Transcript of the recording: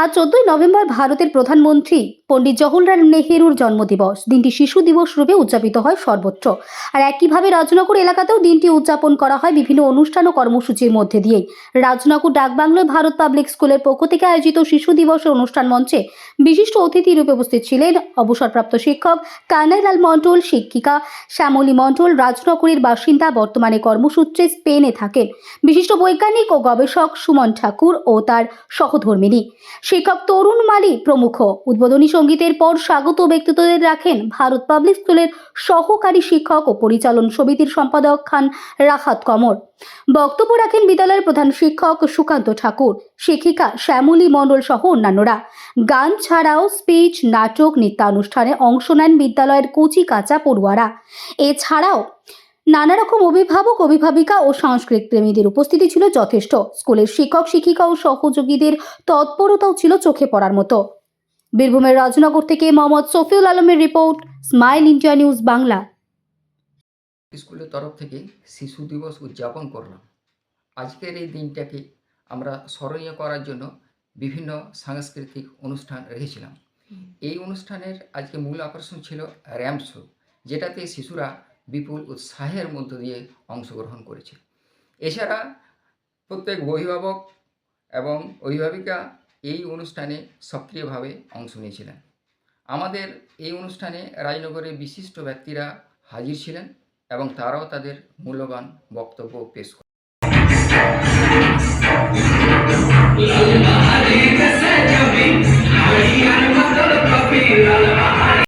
আজ চোদ্দই নভেম্বর ভারতের প্রধানমন্ত্রী পণ্ডিত জওহরলাল নেহেরুর জন্মদিবস। দিনটি শিশু দিবস রূপে উদযাপিত হয় সর্বত্র। আর একইভাবে রাজনগর এলাকাতেও দিনটি উদযাপন করা হয় বিভিন্ন অনুষ্ঠান ও কর্মসূচির মধ্যে দিয়েই। রাজনগর ডাকবাংলোয় ভারত পাবলিক স্কুলের পক্ষ থেকে আয়োজিত শিশু দিবসের অনুষ্ঠান মঞ্চে বিশিষ্ট অতিথি রূপে উপস্থিত ছিলেন অবসরপ্রাপ্ত শিক্ষক কানাইলাল মণ্ডল, শিক্ষিকা শ্যামলী মণ্ডল, রাজনগরের বাসিন্দা, বর্তমানে কর্মসূত্রে স্পেনে থাকেন। বিশিষ্ট বৈজ্ঞানিক ও গবেষক সুমন ঠাকুর ও তার সহধর্মিনী। শিক্ষক তরুণ মালি প্রমুখ। উদ্বোধনী সঙ্গীতের পর স্বাগত ব্যক্তিত্বদের রাখেন ভারত পাবলিক স্কুলের সহকারী শিক্ষক ও পরিচালন সমিতির সম্পাদক খান রাহাত কমর। বক্তব্য রাখেন বিদ্যালয়ের প্রধান শিক্ষক সুকান্ত ঠাকুর, শিক্ষিকা শ্যামলী মণ্ডল সহ অন্যান্যরা। গান ছাড়াও স্পিচ, নাটক, নৃত্যানুষ্ঠানে অংশ নেন বিদ্যালয়ের কচি কাঁচা পড়ুয়ারা। এছাড়াও নানা রকম অভিভাবক, অভিভাবিকা ও সংস্কৃত প্রেমীদের উপস্থিতি ছিল যথেষ্ট। স্কুলের শিক্ষক শিক্ষিকা ও সহযোগীদের তৎপরতাও ছিল চোখে পড়ার মতো। বীরভূমের রাজনগর থেকে মোহাম্মদ সফিউল আলমের report, smile India news Bangla. স্কুলের তরফ থেকে শিশু দিবস উদযাপন করলাম। আজকের এই দিনটাকে আমরা স্মরণীয় করার জন্য বিভিন্ন সাংস্কৃতিক অনুষ্ঠান রেখেছিলাম। এই অনুষ্ঠানের আজকে মূল আকর্ষণ ছিল র্যাম্প শো, যেটাতে শিশুরা বিপুল উৎসাহের মধ্য দিয়ে অংশগ্রহণ করেছে। এছাড়া প্রত্যেক অভিভাবক এবং অভিভাবিকা এই অনুষ্ঠানে সক্রিয়ভাবে অংশ নিয়েছিলেন। আমাদের এই অনুষ্ঠানে রায়নগরের বিশিষ্ট ব্যক্তিরা হাজির ছিলেন এবং তারাও তাদের মূল্যবান বক্তব্য পেশ করেন।